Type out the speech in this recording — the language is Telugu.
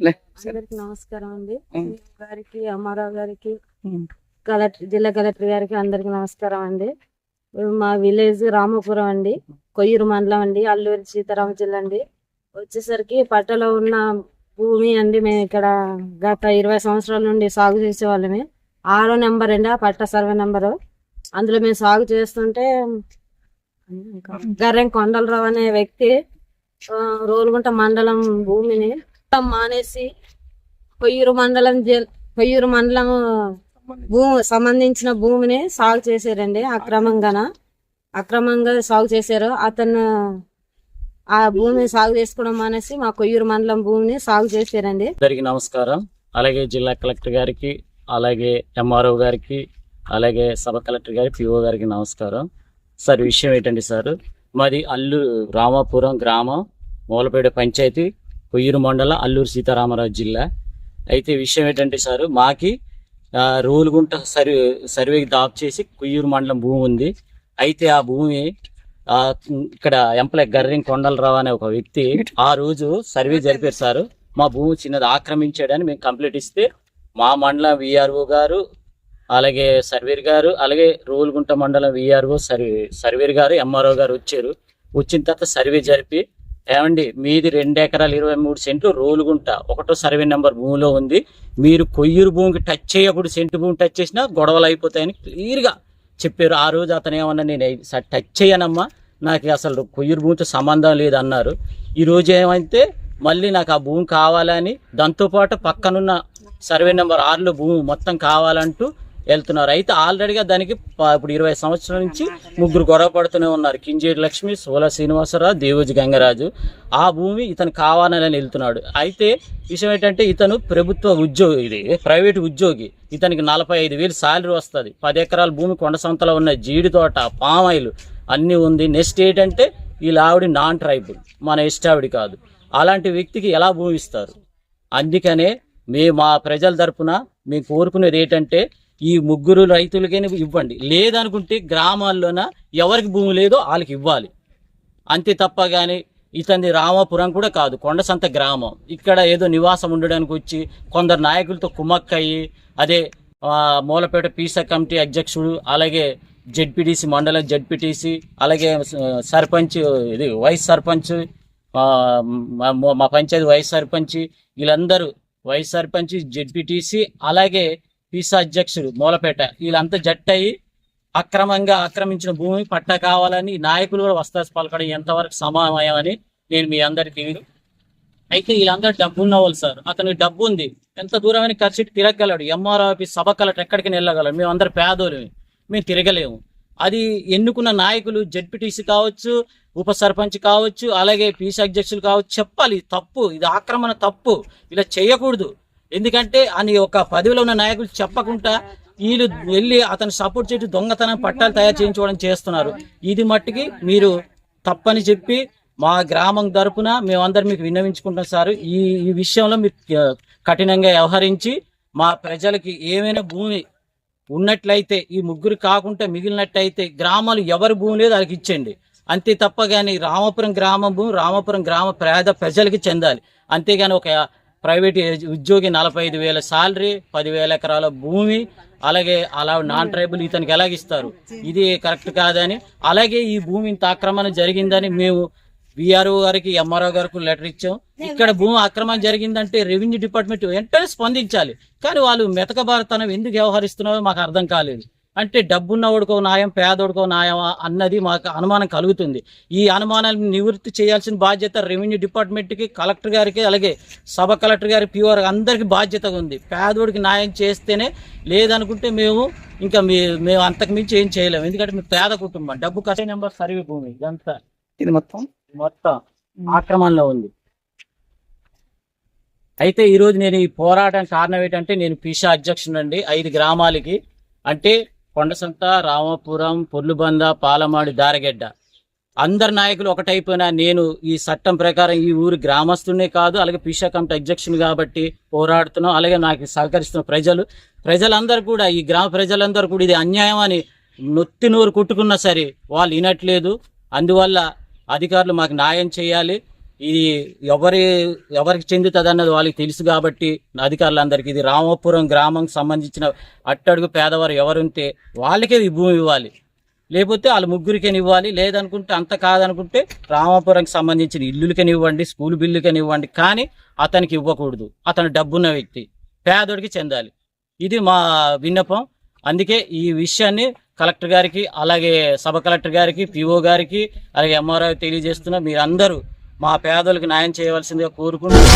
అందరికి నమస్కారం అండి. గారికి అమ్మారావు గారికి. కలెక్టర్ జిల్లా కలెక్టర్ గారికి అందరికి నమస్కారం అండి. మా విలేజ్ రామపురం అండి కొయ్యూరు మండలం అండి అల్లూరి సీతారామ జిల్లా అండి. వచ్చేసరికి పట్టలో ఉన్న భూమి అండి మేము ఇక్కడ గత ఇరవై సంవత్సరాల నుండి సాగు చేసేవాళ్ళమే. ఆరో నెంబర్ అండి ఆ పట్ట సర్వే నెంబరు. అందులో మేము సాగు చేస్తుంటే గర్రెం కొండలరావు అనే వ్యక్తి రోలుగుంట మండలం భూమిని మొత్తం మానేసి కొయ్యూరు మండలం జిల్ కొయ్యూరు మండలం భూమి సంబంధించిన భూమిని సాగు చేశారండి అక్రమంగాన. అక్రమంగా సాగు చేశారు. అతను ఆ భూమిని సాగు చేసుకోవడం మానేసి మా కొయ్యూరు మండలం భూమిని సాగు చేశారండి. అందరికి నమస్కారం. అలాగే జిల్లా కలెక్టర్ గారికి అలాగే ఎంఆర్ఓ గారికి అలాగే సభ కలెక్టర్ గారి పిఓ గారికి నమస్కారం. సార్ విషయం ఏంటండి సార్? మాది అల్లూరు రామాపురం గ్రామం మూలపేట పంచాయతీ కొయ్యూరు మండలం అల్లూరు సీతారామరాజు జిల్లా. అయితే విషయం ఏంటంటే సార్ మాకి రోలుగుంట సర్వే సర్వేకి దాప్ చేసి కొయ్యూరు మండలం భూమి ఉంది. అయితే ఆ భూమి ఇక్కడ ఎంప్లాయ్ గర్రింగ్ కొండలరావు అనే ఒక వ్యక్తి ఆ రోజు సర్వే జరిపారు సార్. మా భూమి చిన్నది ఆక్రమించాడని మేము కంప్లైంట్ ఇస్తే మా మండలం విఆర్ఓ గారు అలాగే సర్వేర్ గారు అలాగే రోలుగుంట మండలం విఆర్ఓ సర్వే సర్వేర్ గారు ఎంఆర్ఓ గారు వచ్చారు. వచ్చిన తర్వాత సర్వే జరిపి ఏమండి మీది రెండు ఎకరాలు ఇరవై మూడు సెంట్లు రోలుగుంట. ఒకటో సర్వే నెంబర్ భూమిలో ఉంది. మీరు కొయ్యూరు భూమికి టచ్ చేయకూడదు సెంటు భూమి టచ్ చేసినా గొడవలు అయిపోతాయని క్లియర్గా చెప్పారు. ఆ రోజు అతను ఏమన్నా నేను టచ్ చేయనమ్మా నాకు అసలు కొయ్యూరు భూమితో సంబంధం లేదు అన్నారు ఈ ఏమైతే మళ్ళీ నాకు ఆ భూమి కావాలని దాంతోపాటు పక్కనున్న సర్వే నెంబర్ ఆరులో భూమి మొత్తం కావాలంటూ వెళ్తున్నారు. అయితే ఆల్రెడీగా దానికి ఇప్పుడు ఇరవై సంవత్సరాల నుంచి ముగ్గురు గొడవ పడుతూనే ఉన్నారు. కింజేటి లక్ష్మి సోల శ్రీనివాసరావు దేవోజి గంగరాజు. ఆ భూమి ఇతను కావాలని వెళ్తున్నాడు. అయితే విషయం ఏంటంటే ఇతను ప్రభుత్వ ఉద్యోగి ఇది ప్రైవేట్ ఉద్యోగి. ఇతనికి నలభై ఐదు వేలు శాలరీ వస్తుంది. పది ఎకరాల భూమి కొండ సంతలో ఉన్న జీడి తోట పామాయిల్ అన్నీ ఉంది. నెక్స్ట్ ఏంటంటే వీళ్ళ ఆవిడ నాన్ ట్రైబుల్ మన ఇష్టావిడి కాదు. అలాంటి వ్యక్తికి ఎలా భూమి ఇస్తారు? అందుకనే మేము మా ప్రజల తరపున మేము కోరుకునేది ఏంటంటే ఈ ముగ్గురు రైతులకైనా ఇవ్వండి. లేదనుకుంటే గ్రామాల్లోన ఎవరికి భూమి లేదో వాళ్ళకి ఇవ్వాలి. అంతే తప్ప కానీ ఇతని రామాపురం కూడా కాదు కొండసంత గ్రామం. ఇక్కడ ఏదో నివాసం ఉండడానికి వచ్చి కొందరు నాయకులతో కుమ్మక్కయ్యి అదే మూలపేట పీసా కమిటీ అధ్యక్షుడు అలాగే జడ్పీటీసీ మండలం జడ్పీటీసీ అలాగే సర్పంచ్ ఇది వైస్ సర్పంచ్ మా పంచాయతీ వైస్ సర్పంచ్ వీళ్ళందరూ వైస్ సర్పంచ్ జడ్పీటీసీ అలాగే పీసా అధ్యక్షుడు మూలపేట. వీళ్ళంతా జట్టయి అక్రమంగా ఆక్రమించిన భూమి పట్ట కావాలని నాయకులు కూడా వస్తారు పలకడం ఎంతవరకు సమానమయమని నేను మీ అందరికీ తెలియదు అయితే వీళ్ళందరూ డబ్బు ఉన్నవాళ్ళు సార్. అతనికి డబ్బు ఉంది. ఎంత దూరమైన ఖర్చు తిరగలడు ఎంఆర్ ఆఫీస్ సభ కలెక్టర్ ఎక్కడికి వెళ్ళగలడు? మేము అందరు పేదోళ్ళమే. మేము తిరగలేము. అది ఎన్నుకున్న నాయకులు జడ్పీటీసీ కావచ్చు ఉప సర్పంచ్ కావచ్చు అలాగే పీసీ అధ్యక్షులు కావచ్చు చెప్పాలి. తప్పు. ఇది ఆక్రమణ తప్పు. ఇలా చేయకూడదు. ఎందుకంటే అని ఒక పదవిలో ఉన్న నాయకులు చెప్పకుండా వీళ్ళు వెళ్ళి అతను సపోర్ట్ చేసి దొంగతనం పట్టాలు తయారు చేయించుకోవడం చేస్తున్నారు. ఇది మట్టికి మీరు తప్పని చెప్పి మా గ్రామం తరపున మేమందరం మీకు విన్నవించుకుంటాం సార్. ఈ ఈ విషయంలో మీరు కఠినంగా వ్యవహరించి మా ప్రజలకి ఏమైనా భూమి ఉన్నట్లయితే ఈ ముగ్గురు కాకుండా మిగిలినట్టయితే గ్రామాలు ఎవరి భూమి లేదు వాళ్ళకి ఇచ్చేయండి. అంతే తప్ప కానీ రామపురం గ్రామం భూమి రామపురం గ్రామ పేద ప్రజలకి చెందాలి. అంతేగాని ఒక ప్రైవేట్ ఉద్యోగి నలభై ఐదు వేల శాలరీ పదివేల ఎకరాల భూమి అలాగే అలా నాన్ ట్రైబుల్ ఇతనికి ఎలాగిస్తారు ఇది కరెక్ట్ కాదని అలాగే ఈ భూమి ఇంత ఆక్రమణ జరిగిందని మేము విఆర్ఓ గారికి ఎంఆర్ఓ గారికి లెటర్ ఇచ్చాం. ఇక్కడ భూమి ఆక్రమణ జరిగిందంటే రెవెన్యూ డిపార్ట్మెంట్ వెంటనే స్పందించాలి. కానీ వాళ్ళు మెతకబారతనం ఎందుకు వ్యవహరిస్తున్నారో మాకు అర్థం కాలేదు. అంటే డబ్బున్నవాడికో న్యాయం పేదోడికో న్యాయం అన్నది మాకు అనుమానం కలుగుతుంది. ఈ అనుమానాలను నివృత్తి చేయాల్సిన బాధ్యత రెవెన్యూ డిపార్ట్మెంట్కి కలెక్టర్ గారికి అలాగే సబ్ కలెక్టర్ గారి పిఓఆర్ అందరికీ బాధ్యత ఉంది. పేదోడికి న్యాయం చేస్తేనే లేదనుకుంటే మేము ఇంకా మీ మేము అంతకు మించి ఏం చేయలేము. ఎందుకంటే మేము పేద కుటుంబం. డబ్బు కసే నెంబర్ సర్వే భూమి. ఇదంతా ఇది మొత్తం? మొత్తం ఆక్రమణలో ఉంది. అయితే ఈరోజు నేను ఈ పోరాటానికి కారణం ఏంటంటే నేను పిషా అధ్యక్షుడు అండి. ఐదు గ్రామాలకి. అంటే కొండసంత రామపురం పొల్లుబంద పాలమాడి దారగెడ్డ. అందరు నాయకులు ఒకటైపోయినా నేను ఈ చట్టం ప్రకారం ఈ ఊరు గ్రామస్తునే కాదు అలాగే పిషా కమిటీ అధ్యక్షుని కాబట్టి పోరాడుతున్నాం అలాగే నాకు సహకరిస్తున్న ప్రజలు. ప్రజలందరూ కూడా ఈ గ్రామ ప్రజలందరూ కూడా ఇది అన్యాయం అని నొత్తి నోరు కొట్టుకున్నా సరే వాళ్ళు వినట్లేదు. అందువల్ల అధికారులు మాకు న్యాయం చేయాలి. ఇది ఎవరి ఎవరికి చెందుతుంది అన్నది వాళ్ళకి తెలుసు కాబట్టి అధికారులందరికీ ఇది రామపురం గ్రామంకి సంబంధించిన అట్టడుగు పేదవారు ఎవరుంటే వాళ్ళకే ఈ భూమి ఇవ్వాలి. లేకపోతే వాళ్ళ ముగ్గురికని ఇవ్వాలి. లేదనుకుంటే అంత కాదనుకుంటే రామాపురంకి సంబంధించిన ఇల్లులకని ఇవ్వండి స్కూల్ బిల్లుకని ఇవ్వండి. కానీ అతనికి ఇవ్వకూడదు. అతను డబ్బున్న వ్యక్తి. పేదోడికి చెందాలి. ఇది మా విన్నపం. అందుకే ఈ విషయాన్ని కలెక్టర్ గారికి అలాగే సబ్ కలెక్టర్ గారికి పిఓ గారికి అలాగే ఎంఆర్ఓ తెలియజేస్తున్నా. మీరందరూ మా పేదలకు న్యాయం చేయవలసిందిగా కోరుకుంటున్నాను